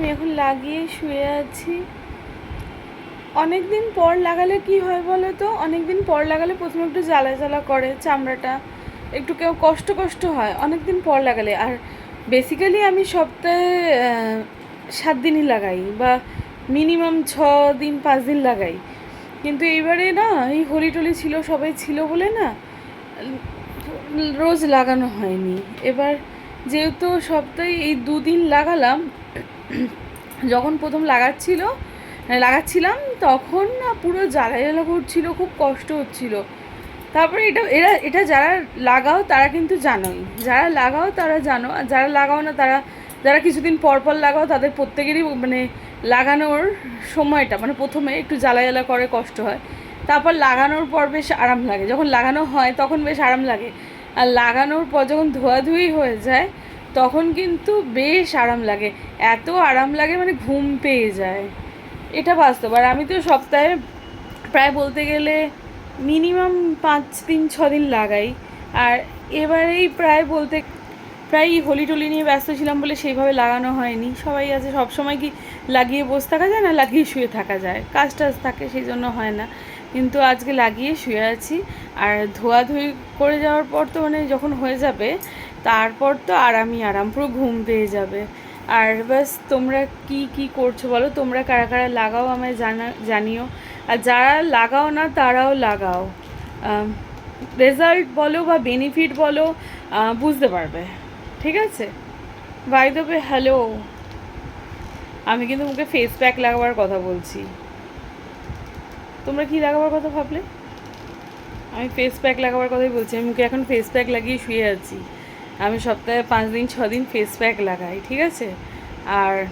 আমি এখন লাগিয়ে শুয়ে আছি। অনেক দিন পর লাগালে কি হয় বলো তো? অনেক দিন পর লাগালে প্রথমে একটু জ্বালা জ্বালা করে, চামড়াটা একটু কেউ কষ্ট কষ্ট হয় অনেক দিন পর লাগালে। আর বেসিক্যালি আমি সপ্তাহে সাত দিনই লাগাই বা মিনিমাম ছ দিন, পাঁচ দিন লাগাই। কিন্তু এইবারে না, এই হোলি টোলি ছিল, সবাই ছিল বলে না, রোজ লাগানো হয়নি। এবার যেহেতু সপ্তাহে এই দুদিন লাগালাম যখন প্রথম লাগাচ্ছিল মানে লাগাচ্ছিলাম, তখন না পুরো জ্বালা জ্বালা করছিল, খুব কষ্ট হচ্ছিল। তারপরে এটা, এরা, এটা যারা লাগাও তারা কিন্তু জানোই। যারা লাগাও তারা জানো, আর যারা লাগাও না তারা, যারা কিছুদিন পর পর লাগাও তাদের প্রত্যেকেরই মানে লাগানোর সময়টা মানে প্রথমে একটু জ্বালা জ্বালা করে কষ্ট হয়। তারপর লাগানোর পর বেশ আরাম লাগে। যখন লাগানো হয় তখন বেশ আরাম লাগে। আর লাগানোর পর যখন ধোয়াধুয়ি হয়ে যায় তখন কিন্তু বেশ আরাম লাগে। এত আরাম লাগে মানে ঘুম পেয়ে যায়। এটা বাস্তব। আর আমি তো সপ্তাহে প্রায় বলতে গেলে মিনিমাম পাঁচ দিন, ছ দিন লাগাই। আর এবারেই প্রায় বলতে প্রায় হোলি টোলি নিয়ে ব্যস্ত ছিলাম বলে সেইভাবে লাগানো হয়নি। সবাই আছে সব সময় কি লাগিয়ে বসে থাকা যায় না লাগিয়ে শুয়ে থাকা যায়? কাজ টাজ থাকে, সেই জন্য হয় না। কিন্তু আজকে লাগিয়ে শুয়ে আছি। আর ধোয়াধুয়ি করে যাওয়ার পর তো মানে যখন হয়ে যাবে তারপর তো আরামই আরাম, পুরো ঘুম পেয়ে যাবে। আর বাস তোমরা কি কি করছ বলো? তোমরা কারা কারা লাগাও আমায় জানা, জানিও। আর যারা লাগাও না, তারাও লাগাও। রেজাল্ট বলো বা বেনিফিট বলো বুঝতে পারবে। ঠিক আছে? বাই দেবে হ্যালো আমি কিন্তু মুখে ফেস প্যাক লাগাবার কথা বলছি। তোমরা কি লাগাবার কথা ভাবলে? আমি ফেস প্যাক লাগাবার কথাই বলছি। আমি মুখে এখন ফেস প্যাক লাগিয়ে শুয়ে আছি। আমি সপ্তাহে পাঁচ দিন, ছ দিন ফেস প্যাক লাগাই, ঠিক আছে? আর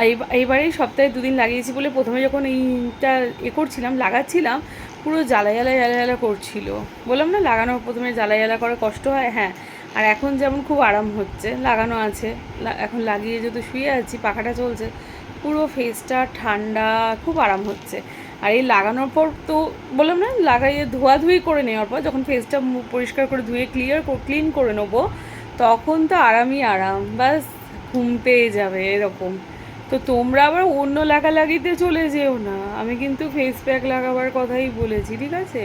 এই- এইবারেই সপ্তাহে দুদিন লাগিয়েছি বলে প্রথমে যখন এইটা এ করছিলাম, লাগাচ্ছিলাম, পুরো জ্বালা জ্বালা জ্বালা জ্বালা করছিল। বললাম না, লাগানোর প্রথমে জ্বালা জ্বালা করে কষ্ট হয় হ্যাঁ। আর এখন যেমন খুব আরাম হচ্ছে, লাগানো আছে। এখন লাগিয়ে যেহেতু শুয়ে আছি, পাখাটা চলছে, পুরো ফেসটা ঠান্ডা, খুব আরাম হচ্ছে। আর এই লাগানোর পর তো বললাম না, লাগাইয়ে ধোয়াধুয়ি করে নেওয়ার পর যখন ফেসটা পরিষ্কার করে ধুয়ে ক্লিয়ার ক্লিন করে নেব, তখন তো আরামই আরাম। বাস ঘুম পেয়ে যাবে এরকম। তো তোমরা আবার অন্য লাগালাগিতে চলে যেও না। আমি কিন্তু ফেস প্যাক লাগাবার কথাই বলেছি, ঠিক আছে?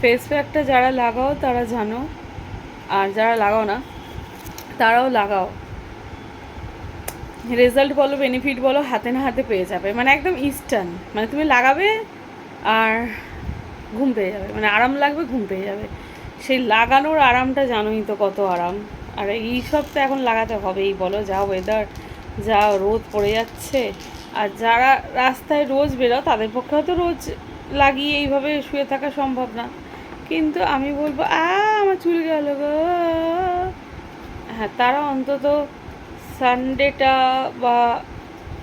ফেস প্যাকটা যারা লাগাও তারা জানো, আর যারা লাগাও না, তারাও লাগাও। রেজাল্ট বলো বেনিফিট বলো, হাতে না হাতে পেয়ে যাবে। মানে একদম ইস্টার্ন মানে তুমি লাগাবে আর ঘুম পেয়ে যাবে। মানে আরাম লাগবে, ঘুম পেয়ে যাবে। সেই লাগানোর আরামটা জানোই তো কত আরাম। আর এই সব তো এখন লাগাতে হবেই। বলো, যা ওয়েদার যা রোদ পড়ে যাচ্ছে। আর যারা রাস্তায় রোজ বেরো তাদের পক্ষে হয়তো রোজ লাগিয়ে এইভাবে শুয়ে থাকা সম্ভব না। কিন্তু আমি বলব আ আমার চুল গেল গো। হ্যাঁ তারা অন্তত সানডেটা বা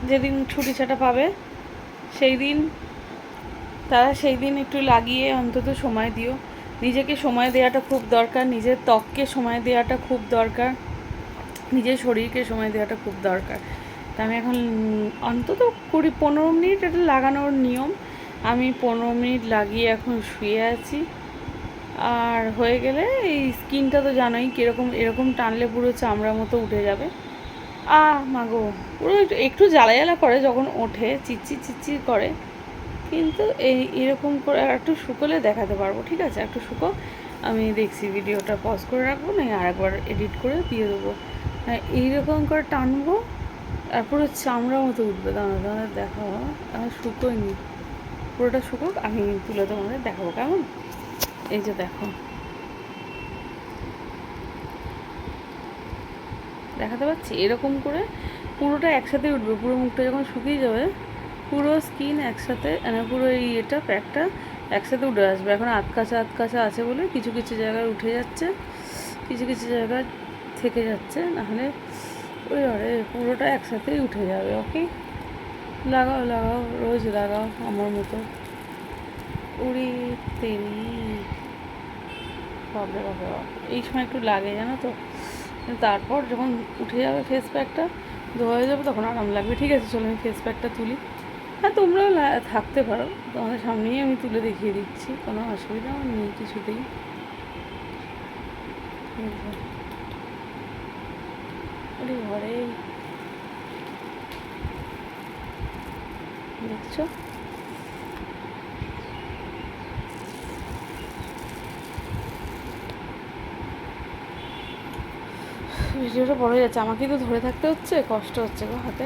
যেদিন ছুটি ছাটা পাবে সেই দিন তারা সেই দিন একটু লাগিয়ে অন্তত সময় দিও। নিজেকে সময় দেওয়াটা খুব দরকার, নিজের ত্বককে সময় দেওয়াটা খুব দরকার, নিজের শরীরকে সময় দেওয়াটা খুব দরকার। তা আমি এখন, অন্তত কুড়ি, পনেরো মিনিট এটা লাগানোর নিয়ম। আমি পনেরো মিনিট লাগিয়ে এখন শুয়ে আছি। আর হয়ে গেলে এই স্কিনটা তো জানোই কীরকম, এরকম টানলে পুরো চামড়া মতো উঠে যাবে। আ মাগো পুরো একটু- একটু জ্বালা জ্বালা করে যখন ওঠে চিচ্চির চিচ্চির করে। কিন্তু এই, এরকম করে আর একটু শুকোলে দেখাতে পারব, ঠিক আছে? একটু শুকো। আমি দেখছি ভিডিওটা পজ করে রাখব না আর একবার এডিট করে দিয়ে দেবো। হ্যাঁ এইরকম করে টানবো আর পুরো মতো উঠবে। দাঁড়া দাঁড়া দেখাও আর শুকোয়নি। পুরোটা শুকোক, আমি তুলে তোমাদের দেখাবো, কেমন? এই যে দেখো। দেখাতে পাচ্ছি? এরকম করে পুরোটা একসাথে উঠবে। পুরো মুখটা যখন শুকিয়ে যাবে, পুরো স্কিন একসাথে মানে পুরো এই এটা প্যাকটা একসাথে উঠে আসবে। এখন আতকাচা আতকাচা আছে বলে কিছু কিছু জায়গায় উঠে যাচ্ছে, কিছু কিছু জায়গায় থেকে যাচ্ছে। নাহলে ওই আরে পুরোটা একসাথেই উঠে যাবে ওকে লাগাও লাগাও, রোজ লাগাও আমার মতো। উড়ি তেরি। বাপরে বাপরে বাপ। এই সময় একটু লাগে, জানো তো? তারপর যখন উঠে যাবে ফেস প্যাকটা ধোয়া হয়ে যাবে, তখন আরাম লাগবে। ঠিক আছে, চলো আমি ফেস প্যাকটা তুলি। হ্যাঁ তোমরাও থাকতে পারো। তোমাদের সামনেই আমি তুলে দেখিয়ে দিচ্ছি। কোনো অসুবিধা আমার নেই কিছুতেই। ঘরে। দেখছ? ভিডিওটা বড় হয়ে যাচ্ছে। আমাকে তো ধরে থাকতে হচ্ছে, কষ্ট হচ্ছে গো হাতে।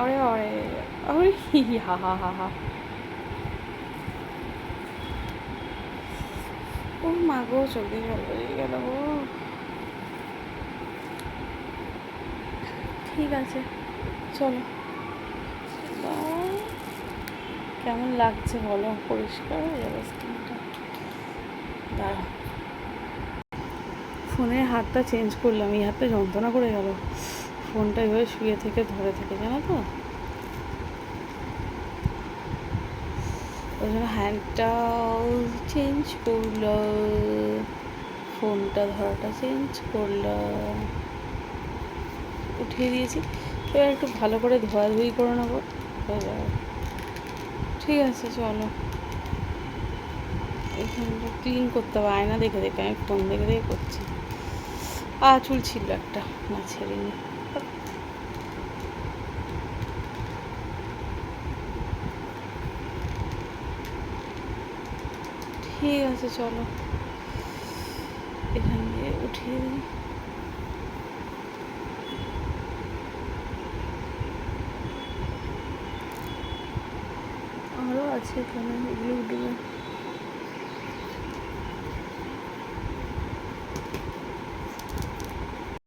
আরে আরে আরে, হি হি, হা হা হা ও মা গো, চোখ দিয়ে গেল গো। ঠিক আছে, চলো. কেমন লাগছে বলো? পরিষ্কার হয়ে যাবে স্কিনটা দাঁড়া ফোনের হাতটা চেঞ্জ করলাম, এই হাতটা যন্ত্রণা করে গেল। ফোনটা এভাবে শুয়ে থেকে ধরে থেকে, জানো তো? ওই জন্য হ্যান্ডটাও চেঞ্জ করল ফোনটা ধরাটা চেঞ্জ করল, উঠিয়ে দিয়েছি। এবার একটু ভালো করে ধোয়াধুয়ি করে নেব। হয়ে যাবে। ঠিক আছে, চলো। এখানটা ক্লিন করতে হবে, আয়না দেখে দেখে, আমি ফোন দেখে দেখে করছি। চুল ছিল একটা, না ছেড়ে নি ঠিক আছে, চলো। এখান দিয়ে উঠিয়ে দিই। আরও আছে এখানে, এগুলো উঠবে।